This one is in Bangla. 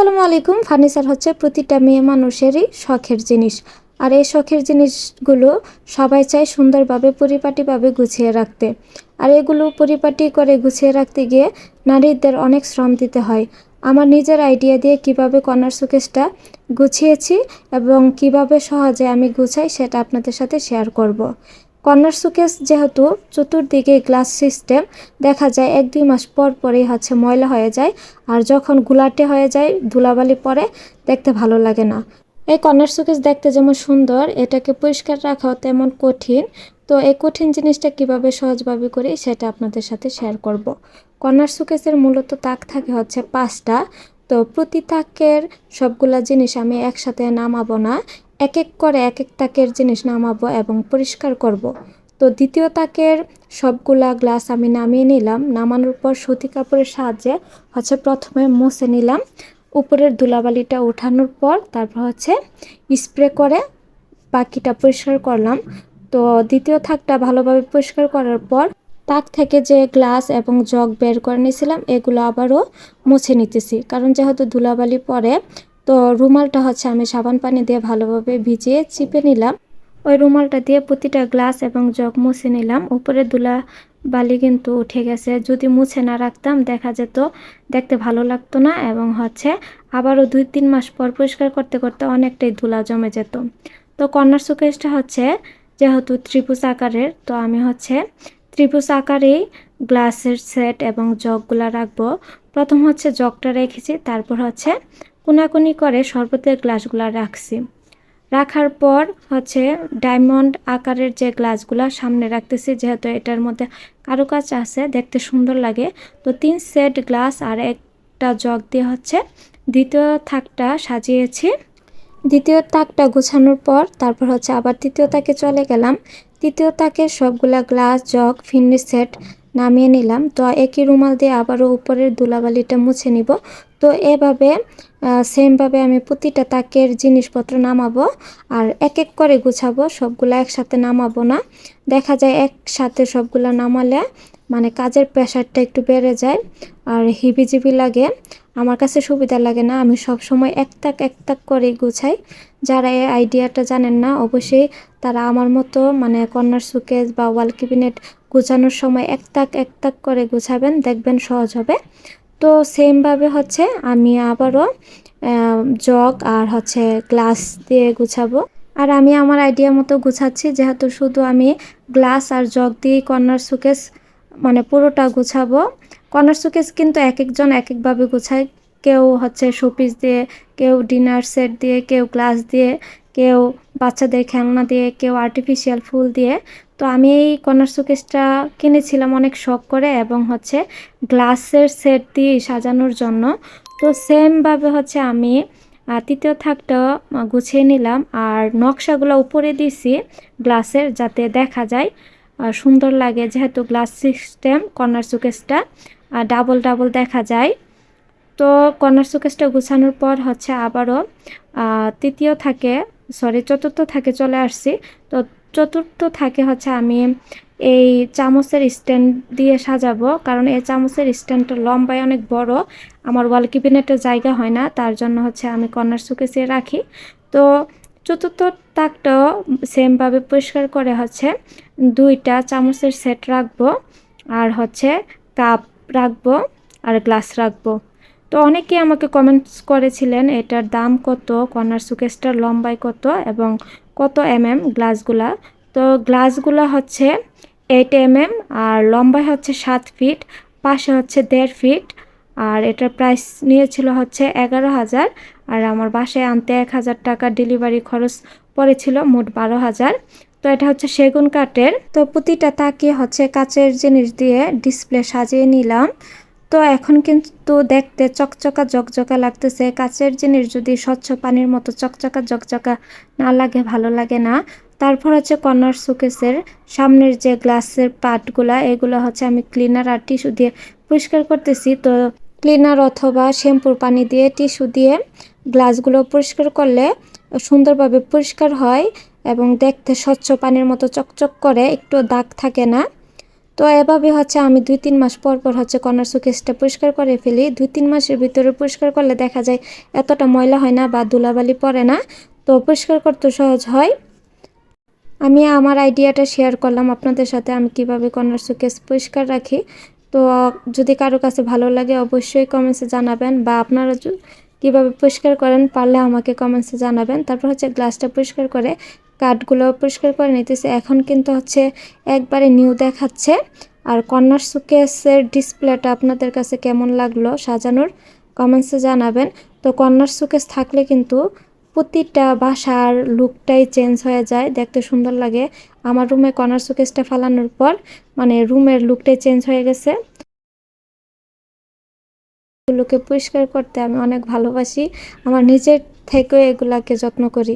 আসসালামু আলাইকুম। ফার্নিচার হচ্ছে প্রতিটা মেয়ে মানুষেরই শখের জিনিস। আর এই শখের জিনিসগুলো সবাই চায় সুন্দরভাবে, পরিপাটিভাবে গুছিয়ে রাখতে। আর এগুলো পরিপাটি করে গুছিয়ে রাখতে গিয়ে নারীদের অনেক শ্রম দিতে হয়। আমার নিজের আইডিয়া দিয়ে কীভাবে কর্নার সুকেসটা গুছিয়েছি এবং কীভাবে সহজে আমি গুছাই সেটা আপনাদের সাথে শেয়ার করব। কর্নার সুকেস যেহেতু চতুর্দিকে গ্লাস সিস্টেম, দেখা যায় এক দুই মাস পর পরেই হচ্ছে ময়লা হয়ে যায় আর যখন গুলাটে হয়ে যায়, ধুলাবালি পরে দেখতে ভালো লাগে না। এই কর্নার সুকেস দেখতে যেমন সুন্দর, এটাকে পরিষ্কার রাখাও তেমন কঠিন। তো এই কঠিন জিনিসটা কীভাবে সহজভাবে করি সেটা আপনাদের সাথে শেয়ার করব। কর্নার সুকেসের মূলত তাক থাকে হচ্ছে পাঁচটা। তো প্রতি তাকের সবগুলা জিনিস আমি একসাথে নামাবো না। এক এক করে এক এক তাকের জিনিস নামাবো এবং পরিষ্কার করব। তো দ্বিতীয় তাকের সবগুলা গ্লাস আমি নামিয়ে নিলাম। নামানোর পর সুতি কাপড়ের সাহায্যে হচ্ছে প্রথমে মুছে নিলাম। উপরের ধুলাবালিটা ওঠানোর পর তারপর হচ্ছে স্প্রে করে বাকিটা পরিষ্কার করলাম। তো দ্বিতীয় থাকটা ভালোভাবে পরিষ্কার করার পর তাক থেকে যে গ্লাস এবং জগ বের করে নিয়েছিলাম, এগুলো আবারও মুছে নিতেছি। কারণ যেহেতু ধুলাবালি পরে তো রুমালটা হচ্ছে আমি সাবান পানি দিয়ে ভালোভাবে ভিজিয়ে চিপে নিলাম। ওই রুমালটা দিয়ে প্রতিটা গ্লাস এবং জগ মুছে নিলাম। উপরে দুলা বালি কিন্তু উঠে গেছে। যদি মুছে না রাখতাম দেখা যেত দেখতে ভালো লাগতো না এবং হচ্ছে আবারও দুই তিন মাস পর পরিষ্কার করতে করতে অনেকটাই ধুলা জমে যেত। তো কর্নার সুকেসটা হচ্ছে যেহেতু ত্রিভুজ আকারের, তো আমি হচ্ছে ত্রিভুজ আকারেই গ্লাসের সেট এবং জগগুলা রাখব। প্রথম হচ্ছে জগটা রেখেছি, তারপর হচ্ছে কোনাকুনি করে শরবতের গ্লাসগুলো রাখছি। রাখার পর হচ্ছে ডায়মন্ড আকারের যে গ্লাসগুলো সামনে রাখতেছি, যেহেতু এটার মধ্যে কারুকাজ আছে, দেখতে সুন্দর লাগে। তো তিন সেট গ্লাস আর একটা জগ দিয়ে হচ্ছে দ্বিতীয় থাকটা সাজিয়েছি। দ্বিতীয় তাকটা গোছানোর পর তারপর হচ্ছে আবার তৃতীয় তাকে চলে গেলাম। তৃতীয় তাকে সবগুলা গ্লাস, জগ ফিন্নি সেট নামিয়ে নিলাম। তো একই রুমাল দিয়ে আবারও উপরের দুলাবালিটা মুছে নিব। তো এভাবে সেমভাবে আমি প্রতিটা তাকের জিনিসপত্র নামাবো আর এক এক করে গুছাবো, সবগুলো একসাথে নামাবো না। দেখা যায় একসাথে সবগুলো নামালে মানে কাজের প্রেশারটা একটু বেড়ে যায় আর হিবিজিবি লাগে। আমার কাছে সুবিধা লাগে না, আমি সব সময় এক তাক এক তাক করে গুছাই। যারা এই আইডিয়াটা জানেন না, অবশ্যই তারা আমার মতো মানে কর্নার সুকেজ বা ওয়াল ক্যাবিনেট গুছানোর সময় এক তাক এক তাক করে গুছাবেন, দেখবেন সহজ হবে। তো সেমভাবে হচ্ছে আমি আবারও জগ আর হচ্ছে গ্লাস দিয়ে গুছাবো। আর আমি আমার আইডিয়া মতো গুছাচ্ছি, যেহেতু শুধু আমি গ্লাস আর জগ দিয়ে কর্নার সুকেস মানে পুরোটা গুছাবো। কর্নার সুকেস কিন্তু এক একজন এক একভাবে গুছায়। কেউ হচ্ছে শোপিস দিয়ে, কেউ ডিনার সেট দিয়ে, কেউ গ্লাস দিয়ে। কেউ বাচ্চাদের খেলনা দিয়ে, কেউ আর্টিফিশিয়াল ফুল দিয়ে। তো আমি এই কর্নার সুকেসটা কিনেছিলাম অনেক শখ করে এবং হচ্ছে গ্লাসের সেট দিয়ে সাজানোর জন্য। তো সেমভাবে হচ্ছে আমি তৃতীয় থাকটা গুছিয়ে নিলাম আর নকশাগুলো উপরে দিছি গ্লাসের যাতে দেখা যায় সুন্দর লাগে যেহেতু গ্লাস সিস্টেম কর্নার সুকেসটা ডাবল ডাবল দেখা যায়। তো কর্নার সুকেসটা গুছানোর পর হচ্ছে আবারও তৃতীয় থাকে সরি চতুর্থ থাকে চলে আসছি। তো চতুর্থ থাকে হচ্ছে আমি এই চামচের স্ট্যান্ড দিয়ে সাজাবো, কারণ এই চামচের স্ট্যান্ডটা লম্বায় অনেক বড়, আমার ওয়াল কিবিনেটের জায়গা হয় না, তার জন্য হচ্ছে আমি কর্নার সুকেসে রাখি। তো চতুর্থ তাকটাও সেমভাবে পরিষ্কার করে হচ্ছে দুইটা চামচের সেট রাখব, আর হচ্ছে কাপ রাখব, আর গ্লাস রাখব। তো অনেকেই আমাকে কমেন্টস করেছিলেন, এটার দাম কত, কর্নার সুকেসটার লম্বায় কত এবং কত এম এম গ্লাসগুলা। তো গ্লাসগুলো হচ্ছে এইট এম এম আর লম্বায় হচ্ছে সাত ফিট পাশে হচ্ছে দেড় ফিট আর এটার প্রাইস নিয়েছিল হচ্ছে এগারো হাজার আর আমার বাসায় আনতে এক হাজার টাকা ডেলিভারি খরচ পড়েছিল মোট বারো হাজার। তো এটা হচ্ছে সেগুন কাঠের। তো প্রতিটা তাকে হচ্ছে কাচের জিনিস দিয়ে ডিসপ্লে সাজিয়ে নিলাম। তো এখন কিন্তু দেখতে চকচকা জকজকা লাগতেছে। কাচের জিনিস যদি স্বচ্ছ পানির মতো চকচকা জকজকা না লাগে, ভালো লাগে না। তারপর হচ্ছে কর্নার সুকেসের সামনের যে গ্লাসের পাটগুলা, এগুলো হচ্ছে আমি ক্লিনার আর টিস্যু দিয়ে পরিষ্কার করতেছি। তো ক্লিনার অথবা শ্যাম্পুর পানি দিয়ে টিস্যু দিয়ে গ্লাসগুলো পরিষ্কার করলে সুন্দরভাবে পরিষ্কার হয় এবং দেখতে স্বচ্ছ পানির মতো চকচক করে একটু দাগ থাকে না। তো এভাবে হচ্ছে আমি দুই তিন মাস পর পর হচ্ছে কর্নার সুকেসটা পরিষ্কার করে ফেলি। দুই তিন মাসের ভিতরে পরিষ্কার করলে দেখা যায় এতটা ময়লা হয় না বা ধুলাবালি পড়ে না। তো পরিষ্কার করতে সহজ হয়। আমি আমার আইডিয়াটা শেয়ার করলাম আপনাদের সাথে আমি কীভাবে কর্নার সুকেস পরিষ্কার রাখি। তো যদি কারও কাছে ভালো লাগে অবশ্যই কমেন্টসে জানাবেন বা আপনারা কীভাবে পরিষ্কার করেন পারলে আমাকে কমেন্টসে জানাবেন। তারপর হচ্ছে গ্লাসটা পরিষ্কার করে কাঠগুলো পরিষ্কার করে নিতেছে। এখন কিন্তু হচ্ছে একবারে নিউ দেখাচ্ছে। আর কর্নার সুকেসের ডিসপ্লেটা আপনাদের কাছে কেমন লাগল সাজানোর কমেন্টসে জানাবেন। তো কর্নার সুকেস থাকলে কিন্তু প্রতিটা বাসার লুকটাই চেঞ্জ হয়ে যায়, দেখতে সুন্দর লাগে। আমার রুমে কর্নার সুকেসটা ফালানোর পর মানে রুমের লুকটাই চেঞ্জ হয়ে গেছে। এগুলোকে পরিষ্কার করতে আমি অনেক ভালোবাসি। আমার নিজের থেকেও এগুলাকে যত্ন করি।